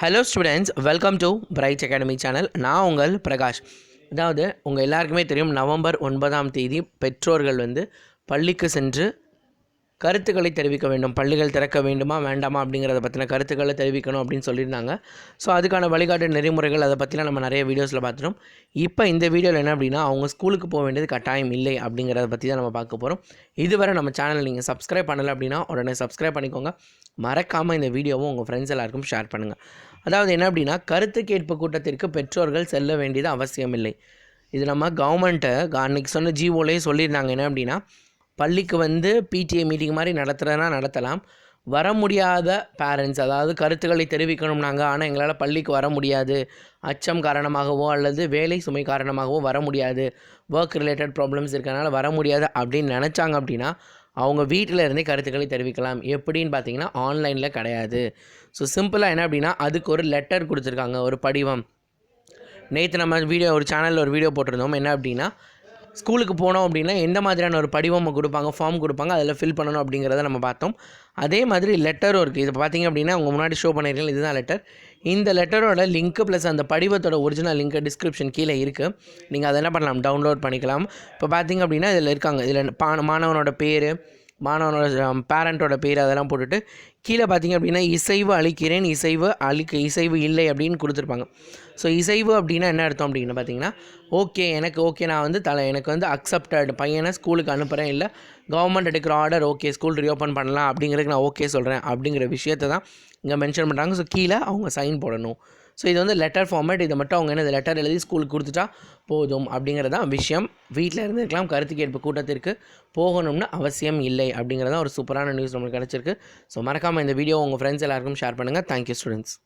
Hello students welcome to Bright Academy channel நான் உங்கள் பிரகாஷ். அதாவது உங்கள் எல்லாருக்குமே தெரியும் நவம்பர் ஒன்பதாம் தேதி பெற்றோர்கள் வந்து பள்ளிக்கு சென்று கருத்துக்களை தெரிவிக்க வேண்டும். பள்ளிகள் திறக்க வேண்டுமா வேண்டாமா அப்படிங்கிறத பற்றின கருத்துக்களை தெரிவிக்கணும் அப்படின்னு சொல்லியிருந்தாங்க. ஸோ அதுக்கான வழிகாட்டு நெறிமுறைகள் அதை பற்றிலாம் நம்ம நிறைய வீடியோஸில் பார்த்துட்டோம். இப்போ இந்த வீடியோவில் என்ன அப்படின்னா அவங்க ஸ்கூலுக்கு போக வேண்டியது கட்டாயம் இல்லை அப்படிங்கிறத பற்றி தான் நம்ம பார்க்க போகிறோம் இதுவரை நம்ம சேனலை நீங்கள் சப்ஸ்கிரைப் பண்ணலை அப்படின்னா உடனே சப்ஸ்கிரைப் பண்ணிக்கோங்க. மறக்காமல் இந்த வீடியோவும் உங்கள் ஃப்ரெண்ட்ஸ் எல்லாருக்கும் ஷேர் பண்ணுங்கள் அதாவது என்ன அப்படின்னா கருத்து கேட்பு கூட்டத்திற்கு பெற்றோர்கள் செல்ல வேண்டியது அவசியமில்லை. இது நம்ம கவர்மெண்ட்டை அன்றைக்கி சொன்ன ஜிஓலேயே சொல்லியிருந்தாங்க. என்ன அப்படின்னா பள்ளிக்கு வந்து பிடிஏ மீட்டிங் மாதிரி நடத்துகிறதுனா நடத்தலாம். வர முடியாத பேரண்ட்ஸ் அதாவது கருத்துக்களை தெரிவிக்கணும் நாங்கள் ஆனால் எங்களால் பள்ளிக்கு வர முடியாது. அச்சம் காரணமாகவோ அல்லது வேலை சுமை காரணமாகவோ வர முடியாது. ஒர்க் ரிலேட்டட் ப்ராப்ளம்ஸ் இருக்கனால வர முடியாது அப்படின்னு நினச்சாங்க அப்படின்னா அவங்க வீட்டில் இருந்தே கருத்துக்களை தெரிவிக்கலாம். எப்படின்னு பார்த்தீங்கன்னா ஆன்லைனில் கிடையாது. ஸோ சிம்பிளாக என்ன அப்படின்னா அதுக்கு ஒரு லெட்டர் கொடுத்துருக்காங்க ஒரு படிவம். நேற்று நம்ம வீடியோ ஒரு சேனலில் ஒரு வீடியோ போட்டிருந்தோம். என்ன அப்படின்னா ஸ்கூலுக்கு போனோம் அப்படின்னா எந்த மாதிரியான ஒரு படிவம் கொடுப்பாங்க ஃபார்ம் கொடுப்பாங்க அதில் ஃபில் பண்ணணும் அப்படிங்கிறத நம்ம பார்த்தோம். அதே மாதிரி லெட்டரும் இருக்குது இது பார்த்தீங்க அப்படின்னா உங்கள் முன்னாடி ஷோ பண்ணியிருக்கீங்க இதுதான் லெட்டர் இந்த லெட்டரோட லிங்க் ப்ளஸ் அந்த படிவத்தோட ஒரிஜினல் லிங்க்கு டிஸ்கிரிப்ஷன் கீழே இருக்குது நீங்கள் அதை என்ன பண்ணலாம்? டவுன்லோட் பண்ணிக்கலாம். இப்போ பார்த்தீங்க அப்படின்னா இதில் இருக்காங்க. இதில் பா மாணவனோட பேர் மாணவனோட பேரண்ட்டோட பேர் அதெல்லாம் போட்டுட்டு கீழே பார்த்தீங்க அப்படின்னா இசைவு அழிக்கிறேன் இசைவு அழிக்க இசைவு இல்லை அப்படின்னு கொடுத்துருப்பாங்க. ஸோ இசைவு அப்படின்னா என்ன அர்த்தம் அப்படின்னு பார்த்தீங்கன்னா ஓகே எனக்கு ஓகே நான் வந்து தலை எனக்கு வந்து அக்செப்டட் பையனை ஸ்கூலுக்கு அனுப்புகிறேன் இல்லை கவர்மெண்ட் எடுக்கிற ஆர்டர் ஓகே ஸ்கூல் ரீஓப்பன் பண்ணலாம் அப்படிங்கிறதுக்கு நான் ஓகே சொல்கிறேன் அப்படிங்கிற விஷயத்தை தான் இங்கே மென்ஷன் பண்ணுறாங்க ஸோ கீழே அவங்க சைன் போடணும். ஸோ இது வந்து லெட்டர் ஃபார்மேட் இதை மட்டும் அவங்க என்ன லெட்டர் எழுதி ஸ்கூலுக்கு கொடுத்துட்டா போதும் அப்படிங்கிறதான் விஷயம். வீட்டில் இருந்து இருக்கலாம் கருத்து கேட்பு கூட்டத்திற்கு போகணும்னு அவசியம் இல்லை அப்படிங்கிறதான் ஒரு சூப்பரான நியூஸ் நம்மளுக்கு கிடச்சிருக்கு. ஸோ மறக்காமல் இந்த வீடியோ உங்கள் ஃப்ரெண்ட்ஸ் எல்லாருக்கும் ஷேர் பண்ணுங்கள் தேங்க்யூ ஸ்டூடெண்ட்ஸ்